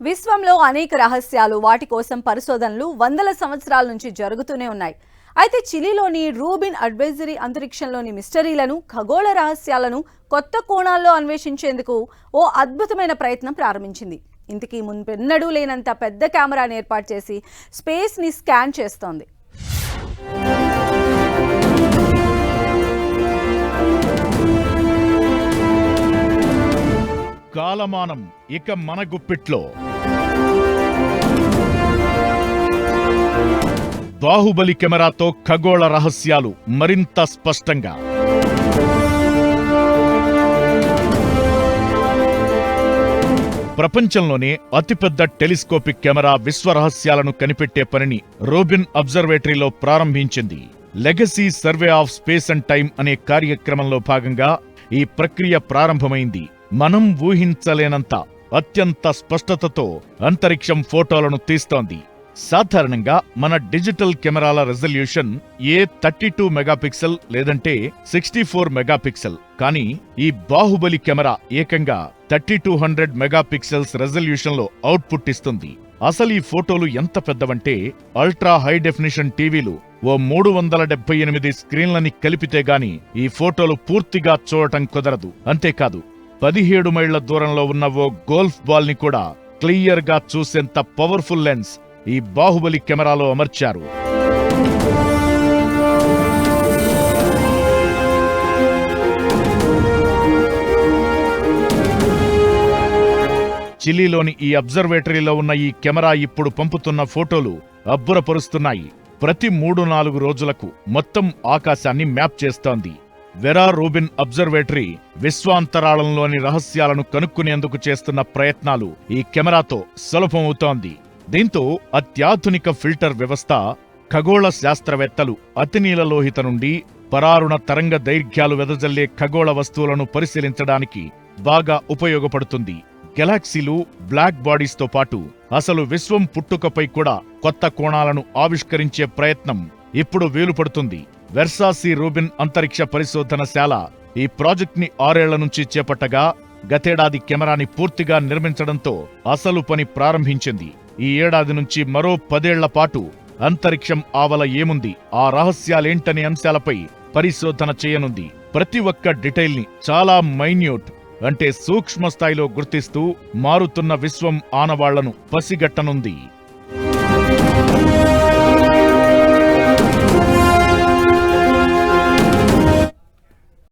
విశ్వంలో అనేక రహస్యాలు వాటి కోసం పరిశోధనలు వందల సంవత్సరాల నుంచి జరుగుతూనే ఉన్నాయి. అయితే చిలీలోని రూబిన్ అడ్వైజరీ అంతరిక్షంలోని మిస్టరీలను ఖగోళ రహస్యాలను కొత్త కోణాల్లో అన్వేషించేందుకు ఓ అద్భుతమైన ప్రయత్నం ప్రారంభించింది. ఇంతకీ మున్పెన్నడూ లేనంత పెద్ద కెమెరాను ఏర్పాటు చేసి స్పేస్ని స్కాన్ చేస్తోంది. కాలమానం ఇక మన గుప్పిట్లో. బాహుబలి కెమెరాతో ఖగోళ రహస్యాలు మరింత స్పష్టంగా. ప్రపంచంలోనే అతిపెద్ద టెలిస్కోపిక్ కెమెరా విశ్వ రహస్యాలను కనిపెట్టే పనిని రోబిన్ అబ్జర్వేటరీలో ప్రారంభించింది. Legacy survey of space and time అనే కార్యక్రమంలో భాగంగా ఈ ప్రక్రియ ప్రారంభమైంది. మనం ఊహించలేనంత అత్యంత స్పష్టతతో అంతరిక్షం ఫోటోలను తీస్తోంది. సాధారణంగా మన డిజిటల్ కెమెరాల రెజల్యూషన్ ఏ థర్టీ టూ మెగాపిక్సెల్ లేదంటే సిక్స్టీ ఫోర్ మెగాపిక్సెల్. కానీ ఈ బాహుబలి కెమెరా ఏకంగా థర్టీ టూ హండ్రెడ్ మెగాపిక్సెల్స్ రెజల్యూషన్లో అవుట్పుట్ ఇస్తుంది. అసలు ఈ ఫోటోలు ఎంత పెద్దవంటే అల్ట్రా హై డెఫినిషన్ టీవీలు ఓ మూడు వందల డెబ్బై ఎనిమిది స్క్రీన్లని కలిపితే గాని ఈ ఫోటోలు పూర్తిగా చూడటం కుదరదు. అంతేకాదు పదిహేడు మైళ్ళ దూరంలో ఉన్న ఓ గోల్ఫ్ బాల్ని కూడా క్లియర్గా చూసేంత పవర్ఫుల్ లెన్స్ ఈ బాహుబలి కెమెరాలో అమర్చారు. చిలీలోని ఈ అబ్జర్వేటరీలో ఉన్న ఈ కెమెరా ఇప్పుడు పంపుతున్న ఫోటోలు అబ్బురపరుస్తున్నాయి. ప్రతి మూడు నాలుగు రోజులకు మొత్తం ఆకాశాన్ని మ్యాప్ చేస్తోంది. వెరా రూబిన్ అబ్జర్వేటరీ విశ్వాంతరాళంలోని రహస్యాలను కనుక్కునేందుకు చేస్తున్న ప్రయత్నాలు ఈ కెమెరాతో సులభమవుతోంది. దీంతో అత్యాధునిక ఫిల్టర్ వ్యవస్థ ఖగోళ శాస్త్రవేత్తలు అతినీలలోహిత నుండి పరారుణ తరంగ దైర్ఘ్యాలు వెదజల్లే ఖగోళ వస్తువులను పరిశీలించడానికి బాగా ఉపయోగపడుతుంది. గెలాక్సీలు బ్లాక్ బాడీస్తో పాటు అసలు విశ్వం పుట్టుకపై కూడా కొత్త కోణాలను ఆవిష్కరించే ప్రయత్నం ఇప్పుడు వీలుపడుతుంది. వెర్సాసి రూబిన్ అంతరిక్ష పరిశోధనశాల ఈ ప్రాజెక్ట్ని ఆరేళ్ళ నుంచి చేపట్టగా గతేడాది కెమెరాని పూర్తిగా నిర్మించడంతో అసలు పని ప్రారంభించింది. ఈ ఏడాది నుంచి మరో పదేళ్ళ పాటు అంతరిక్షం ఆవల ఏముంది? ఆ రహస్యాలేంటనే అంశాలపై పరిశోధన చేయనుంది. ప్రతి ఒక్క డీటెయిల్ని చాలా మైన్యూట్ అంటే సూక్ష్మ స్థాయిలో గుర్తిస్తూ మారుతున్న విశ్వం ఆనవాళ్ళను పసిగట్టనుంది.